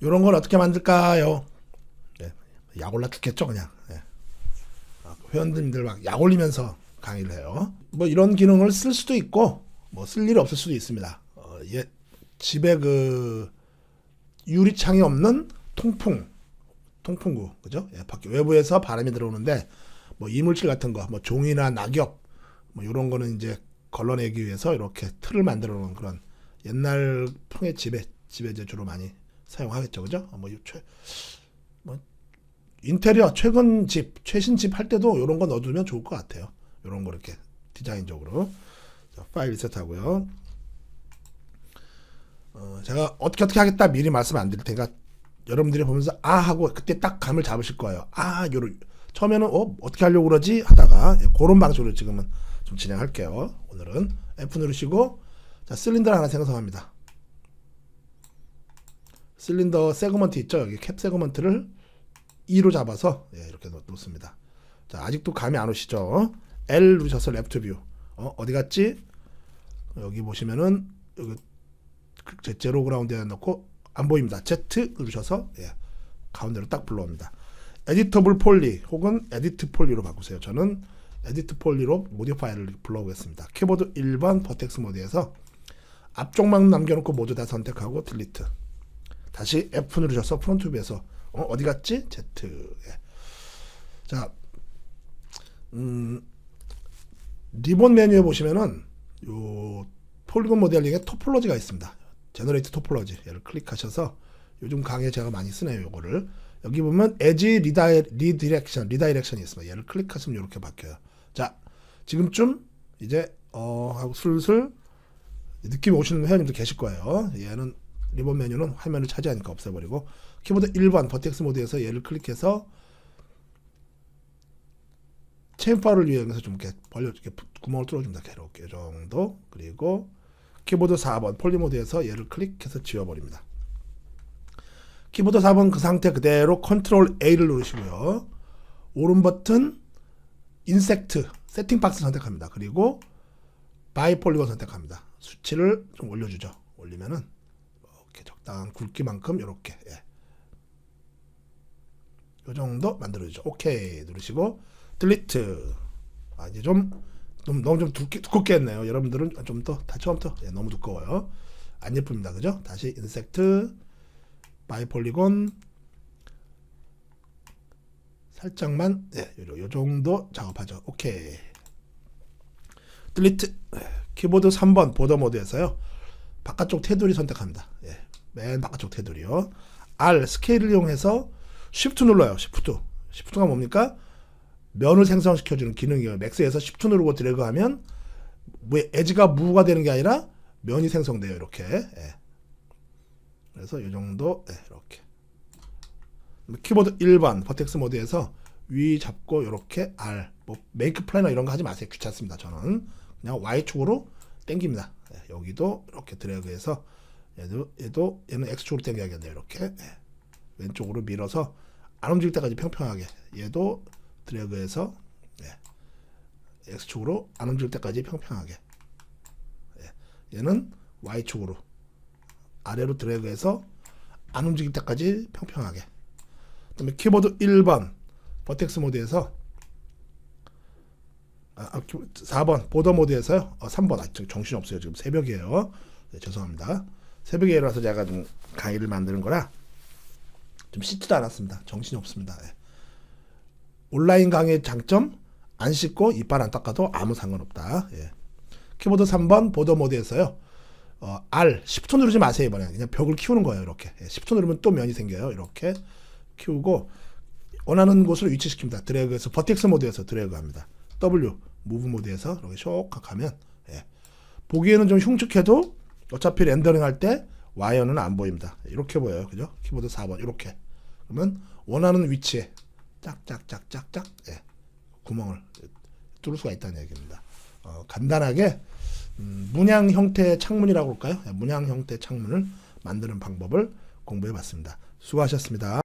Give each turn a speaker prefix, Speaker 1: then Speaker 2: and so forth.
Speaker 1: 이런 걸 어떻게 만들까요? 예, 약 올라 죽겠죠 그냥. 예. 아, 회원님들 막 약 올리면서 강의를 해요. 뭐 이런 기능을 쓸 수도 있고 뭐 쓸일 없을 수도 있습니다. 어, 예, 집에 그 유리창이 없는 통풍, 통풍구 그죠? 예, 밖에 외부에서 바람이 들어오는데 뭐 이물질 같은 거, 뭐 종이나 낙엽 뭐 이런 거는 이제 걸러내기 위해서 이렇게 틀을 만들어 놓은 그런 옛날 풍의 집에 집에 이제 주로 많이 사용하겠죠, 그죠? 어, 뭐, 이 최, 뭐 인테리어 최근 집, 최신 집 할 때도 이런 거 넣어두면 좋을 것 같아요. 이런 거 이렇게 디자인적으로 자, 파일 리셋하고요. 어, 제가 어떻게 어떻게 하겠다 미리 말씀 안 드릴 테니까 여러분들이 보면서 아 하고 그때 딱 감을 잡으실 거예요. 아 요런 처음에는 어 어떻게 하려고 그러지 하다가 예, 그런 방식으로 지금은 좀 진행할게요. 오늘은 F 누르시고 자 실린더 하나 생성합니다. 실린더 세그먼트 있죠? 여기 캡 세그먼트를 2로 잡아서 예, 이렇게 놓, 놓습니다. 자 아직도 감이 안 오시죠? L 누르셔서 랩트 뷰. 어 어디 갔지? 여기 보시면은 여기 그 제- 제로 그라운드에 넣고 안 보입니다. Z 누르셔서 예, 가운데로 딱 불러옵니다. 에디터블 폴리 혹은 에디트 폴리로 바꾸세요. 저는 에디트 폴리로 모디파이를 불러오겠습니다. 키보드 1번 버텍스 모드에서 앞쪽만 남겨놓고 모두 다 선택하고 딜리트. 다시 F 누르셔서 프론트 뷰에서 어, 어디 갔지? Z. 예. 자, 음, 리본 메뉴에 보시면은 요 폴리곤 모델링에 토폴로지가 있습니다. 제너레이트 토폴로지 얘를 클릭하셔서 요즘 강의에 제가 많이 쓰네요. 요거를 여기 보면 에지 리다이, 리디렉션 리다이렉션이 있습니다. 얘를 클릭하시면 이렇게 바뀌어요. 자 지금쯤 이제 어 하고 슬슬 느낌이 오시는 회원님도 계실 거예요. 얘는 리본 메뉴는 화면을 차지하니까 없애버리고 키보드 1번 버텍스 모드에서 얘를 클릭해서 체인파를 이용해서 좀 이렇게 벌려 이렇게 구멍을. 이렇게 이 정도 그리고 키보드 4번 폴리 모드에서 얘를 클릭해서 지워버립니다. 키보드 4번 그 상태 그대로 컨트롤 A를 누르시고요. 오른 버튼 인섹트 세팅 박스 선택합니다. 그리고 바이 폴리곤 선택합니다. 수치를 좀 올려주죠. 올리면은 적당한 굵기만큼 이렇게 예. 요 정도 만들어주죠. 오케이 누르시고 딜리트. 아 이제 좀, 좀 너무 좀 두께, 두껍게 했네요. 여러분들은 좀 더 다 처음부터 예, 너무 두꺼워요. 안 예쁩니다. 그죠? 다시 인섹트 바이 폴리곤 살짝만 예, 요, 요 정도 작업하죠. 오케이. 딜리트 키보드 3번 보더 모드에서요. 바깥쪽 테두리 선택합니다. 예, 맨 바깥쪽 테두리요. R 스케일을 이용해서 Shift 눌러요. Shift. Shift가 뭡니까? 면을 생성시켜주는 기능이에요. 맥스에서 Shift 누르고 드래그하면 뭐 에지가 무가 되는 게 아니라 면이 생성돼요. 이렇게. 예. 그래서 이 정도 예, 이렇게. 키보드 1번 버텍스 모드에서 위 잡고 이렇게 R 뭐 메이크 플래너 이런 거 하지 마세요. 귀찮습니다. 저는 그냥 Y축으로 당깁니다. 예, 여기도 이렇게 드래그해서 얘도 얘도 얘는 X축으로 당겨야겠네 요. 이렇게 예. 왼쪽으로 밀어서 안 움직일 때까지 평평하게 얘도 드래그해서 예. X축으로 안 움직일 때까지 평평하게 예. 얘는 Y축으로 아래로 드래그해서 안 움직일 때까지 평평하게 그다음에 키보드 1번 버텍스 모드에서 아, 아, 키- 4번 보더 모드에서요. 어, 3번 아, 저 정신 없어요. 지금 새벽이에요. 네, 죄송합니다. 새벽에 일어나서 제가 좀 강의를 만드는 거라 좀 씻지도 않았습니다. 정신이 없습니다. 예. 온라인 강의 장점 안 씻고 이빨 안 닦아도 아무 상관없다. 예. 키보드 3번 보더 모드에서요. 어, R 10초 누르지 마세요 이번에 그냥 벽을 키우는 거예요 이렇게 예, 10초 누르면 또 면이 생겨요 이렇게 키우고 원하는 곳으로 위치시킵니다 드래그해서 버텍스 모드에서 드래그합니다 W 무브 모드에서 이렇게 쇽 하면 예. 보기에는 좀 흉측해도 어차피 렌더링 할 때 와이어는 안 보입니다 이렇게 보여요 그죠 키보드 4번 이렇게 그러면 원하는 위치에 짝짝짝짝짝 예. 구멍을 뚫을 수가 있다는 얘기입니다 어, 간단하게 음, 문양 형태의 창문이라고 할까요? 예, 문양 형태의 창문을 만드는 방법을 공부해 봤습니다. 수고하셨습니다.